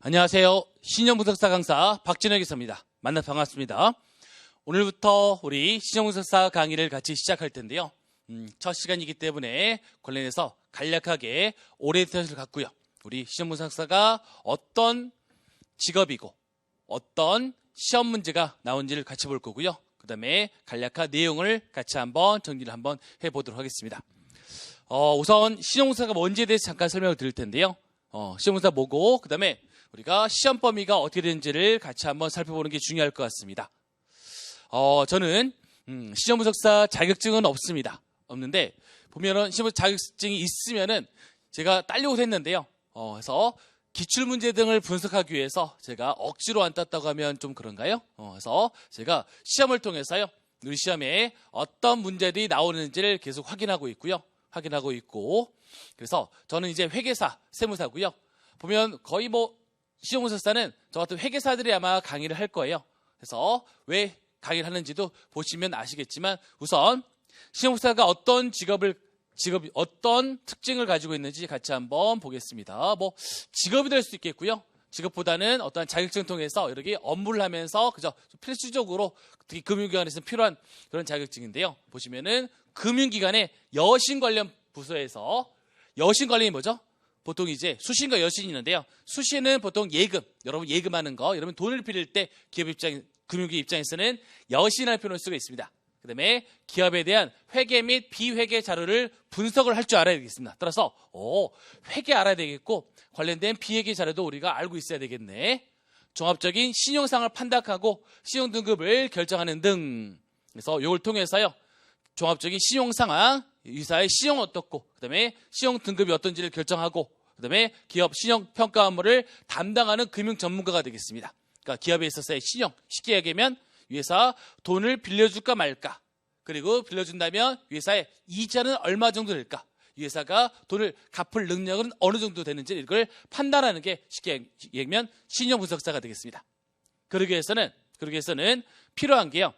안녕하세요. 신용분석사 강사 박진혁 기사입니다. 만나 반갑습니다. 오늘부터 우리 신용분석사 강의를 같이 시작할 텐데요. 음, 첫 시간이기 때문에 관련해서 간략하게 오리엔테이션을 갖고요. 우리 신용분석사가 어떤 직업이고 어떤 시험 문제가 나온지를 같이 볼 거고요. 그 다음에 간략한 내용을 같이 한번 정리를 한번 해보도록 하겠습니다. 어, 우선 신용분석사가 뭔지에 대해서 잠깐 설명을 드릴 텐데요. 어, 시험문사 뭐고 그 다음에 우리가 시험 범위가 어떻게 되는지를 같이 한번 살펴보는 게 중요할 것 같습니다. 어, 저는 음, 시험 분석사 자격증은 없습니다. 없는데 보면은 시험 자격증이 있으면은 제가 딸려고 했는데요. 어, 그래서 기출 문제 등을 분석하기 위해서 제가 억지로 안 땄다고 하면 좀 그런가요? 어, 그래서 제가 시험을 통해서요. 우리 시험에 어떤 문제들이 나오는지를 계속 확인하고 있고요. 확인하고 있고 그래서 저는 이제 회계사, 세무사고요. 보면 거의 뭐 시험분석사는 저 같은 회계사들이 아마 강의를 할 거예요. 그래서 왜 강의를 하는지도 보시면 아시겠지만 우선 시험분석사가 어떤 직업을 직업 어떤 특징을 가지고 있는지 같이 한번 보겠습니다. 뭐 직업이 될 수 있겠고요. 직업보다는 어떤 자격증 통해서 이렇게 업무를 하면서 그저 필수적으로 특히 금융기관에서 필요한 그런 자격증인데요. 보시면은 금융기관의 여신 관련 부서에서 여신 관련이 뭐죠? 보통 이제 수신과 여신이 있는데요. 수신은 보통 예금, 여러분 예금하는 거, 여러분 돈을 빌릴 때 기업 입장, 금융기 입장에서는 여신할 필요를 수가 있습니다. 그 다음에 기업에 대한 회계 및 비회계 자료를 분석을 할 줄 알아야 되겠습니다. 따라서 오, 회계 알아야 되겠고 관련된 비회계 자료도 우리가 알고 있어야 되겠네. 종합적인 신용상을 판단하고 신용 등급을 결정하는 등. 그래서 이걸 통해서요. 종합적인 신용 상황, 이사의 신용 어떻고, 그다음에 신용 등급이 어떤지를 결정하고, 그다음에 기업 신용 평가 업무를 담당하는 금융 전문가가 되겠습니다. 그러니까 기업에 있어서의 신용, 쉽게 얘기하면 회사 돈을 빌려줄까 말까, 그리고 빌려준다면 회사의 이자는 얼마 정도 될까, 회사가 돈을 갚을 능력은 어느 정도 되는지 이걸 판단하는 게 쉽게 얘기하면 신용 분석사가 되겠습니다. 그러기 위해서는 그러기 위해서는 필요한 게요.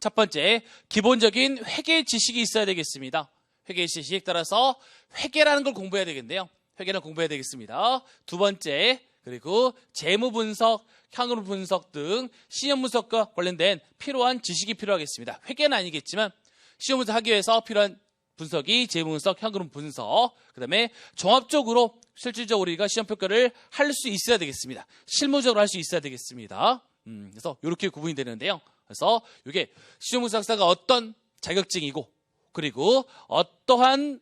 첫 번째, 기본적인 회계 지식이 있어야 되겠습니다. 회계 지식에 따라서 회계라는 걸 공부해야 되겠는데요. 회계는 공부해야 되겠습니다. 두 번째, 그리고 재무 분석, 향후 분석 등 시험 분석과 관련된 필요한 지식이 필요하겠습니다. 회계는 아니겠지만 시험 분석 하기 위해서 필요한 분석이 재무 분석, 향후 분석, 그다음에 종합적으로 실질적으로 우리가 시험 평가를 할 수 있어야 되겠습니다. 실무적으로 할 수 있어야 되겠습니다. 음, 그래서 이렇게 구분이 되는데요. 그래서 이게 시험분석사가 어떤 자격증이고 그리고 어떠한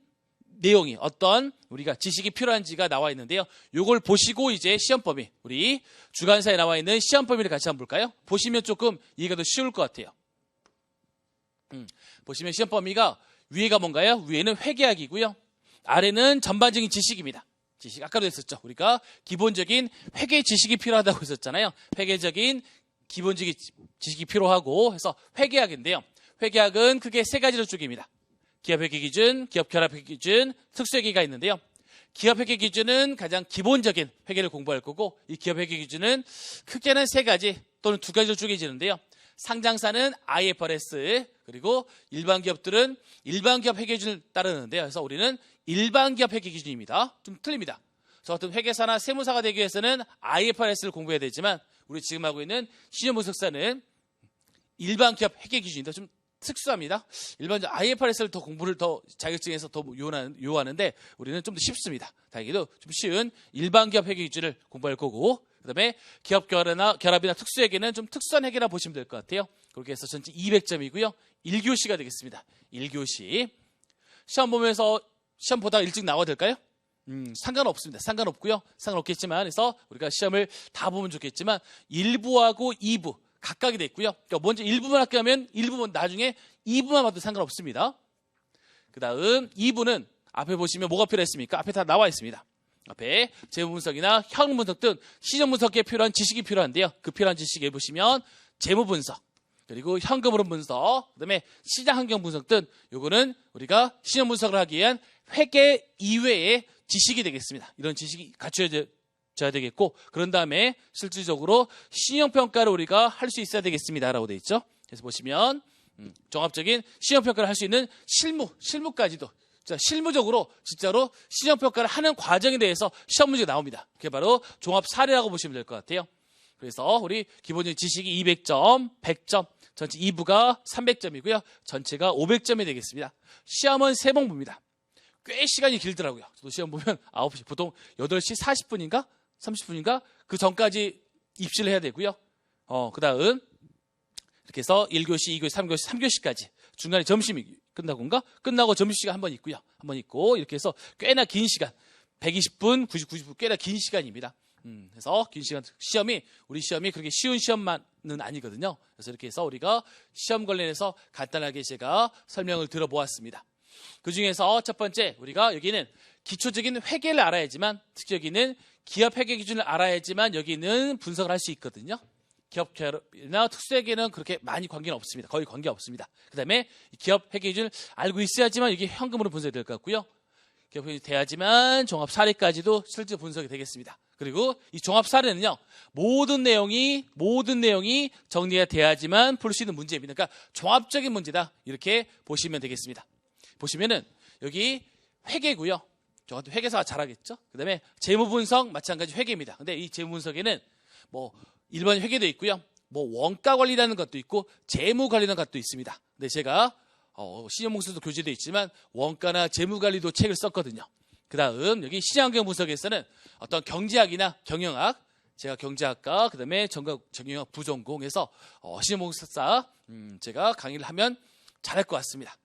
내용이 어떤 우리가 지식이 필요한지가 나와 있는데요. 이걸 보시고 이제 시험 범위 우리 주간사에 나와 있는 시험 범위를 같이 한번 볼까요? 보시면 조금 이해가 더 쉬울 것 같아요. 음, 보시면 시험 범위가 위에가 뭔가요? 위에는 회계학이고요. 아래는 전반적인 지식입니다. 지식 아까도 했었죠. 우리가 기본적인 회계 지식이 필요하다고 했었잖아요. 회계적인 기본적인 지식이 필요하고 해서 회계학인데요. 회계학은 크게 세 가지로 쪼개입니다. 기업 회계 기준, 기업 결합 회계 기준, 특수 회계가 있는데요. 기업 회계 기준은 가장 기본적인 회계를 공부할 거고 이 기업 회계 기준은 크게는 세 가지 또는 두 가지로 쪼개지는데요. 상장사는 IFRS 그리고 일반 기업들은 일반 기업 회계 기준을 따르는데요. 그래서 우리는 일반 기업 회계 기준입니다. 좀 틀립니다. 저 같은 회계사나 세무사가 되기 위해서는 IFRS를 공부해야 되지만 우리 지금 하고 있는 신용분석사는 일반 기업 회계 기준인데 좀 특수합니다. 일반적 IFRS를 더 공부를 더 자격증에서 더 요하는, 요하는 데 우리는 좀 더 쉽습니다. 다행히도 좀 쉬운 일반 기업 회계 기준을 공부할 거고 그다음에 기업 결합이나, 결합이나 특수 회계는 좀 특수한 회계라 보시면 될 것 같아요. 그렇게 해서 전체 200점이고요. 1교시가 되겠습니다. 1교시. 시험 보면서 시험 보다가 일찍 나와야 될까요? 음, 상관없습니다. 상관없고요. 상관없겠지만 그래서 우리가 시험을 다 보면 좋겠지만 1부하고 2부 각각이 됐고요. 그러니까 먼저 1부만 학교하면 1부는 나중에 2부만 봐도 상관없습니다. 그 다음 2부는 앞에 보시면 뭐가 필요했습니까? 앞에 다 나와 있습니다. 앞에 재무 분석이나 현금 분석 등 시정 분석에 필요한 지식이 필요한데요. 그 필요한 지식에 보시면 재무 분석, 그리고 현금으로 분석, 그다음에 시장 환경 분석 등 요거는 우리가 시정 분석을 하기 위한 회계 이외의 지식이 되겠습니다. 이런 지식이 갖춰져야 되겠고 그런 다음에 실질적으로 신용평가를 우리가 할 수 있어야 되겠습니다라고 되어 있죠. 그래서 보시면 음, 종합적인 신용평가를 할 수 있는 실무, 실무까지도 자, 실무적으로 진짜로 시정평가를 하는 과정에 대해서 시험 문제가 나옵니다. 그게 바로 종합 사례라고 보시면 될 것 같아요. 그래서 우리 기본적인 지식이 200점, 100점, 전체 2부가 300점이고요. 전체가 500점이 되겠습니다. 시험은 세번 봅니다. 꽤 시간이 길더라고요. 저도 시험 보면 9시, 보통 8시 40분인가? 30분인가? 그 전까지 입시를 해야 되고요. 어, 그 다음, 이렇게 해서 1교시, 2교시, 3교시, 3교시까지. 중간에 점심이 끝나고인가? 끝나고 점심시간 한 번 있고요. 한 번 있고, 이렇게 해서 꽤나 긴 시간. 120분, 90, 90분, 꽤나 긴 시간입니다. 음, 그래서 긴 시간, 시험이, 우리 시험이 그렇게 쉬운 시험만은 아니거든요. 그래서 이렇게 해서 우리가 시험 관련해서 간단하게 제가 설명을 들어보았습니다. 그 중에서 첫 번째, 우리가 여기는 기초적인 회계를 알아야지만, 특히 여기는 기업 회계 기준을 알아야지만 여기는 분석을 할 수 있거든요. 기업 결합이나 특수회계는 그렇게 많이 관계는 없습니다. 거의 관계 없습니다. 그 다음에 기업 회계 기준을 알고 있어야지만 이게 현금으로 분석이 될 것 같고요. 기업 회계 돼야지만 종합 사례까지도 실제 분석이 되겠습니다. 그리고 이 종합 사례는요, 모든 내용이, 모든 내용이 정리가 돼야지만 풀 수 있는 문제입니다. 그러니까 종합적인 문제다. 이렇게 보시면 되겠습니다. 보시면은 여기 회계고요. 저 같은 회계사가 잘하겠죠. 그 다음에 재무 분석 마찬가지 회계입니다. 근데 이 재무 분석에는 뭐 일반 회계도 있고요. 뭐 원가 관리라는 것도 있고 재무 관리라는 것도 있습니다. 근데 제가 어, 시험 목수도 교재도 있지만 원가나 재무 관리도 책을 썼거든요. 그 다음 여기 시장경영 분석에서는 어떤 경제학이나 경영학 제가 경제학과 그다음에 전국 경영학 부전공해서 어, 시험 목사 음, 제가 강의를 하면 잘할 것 같습니다.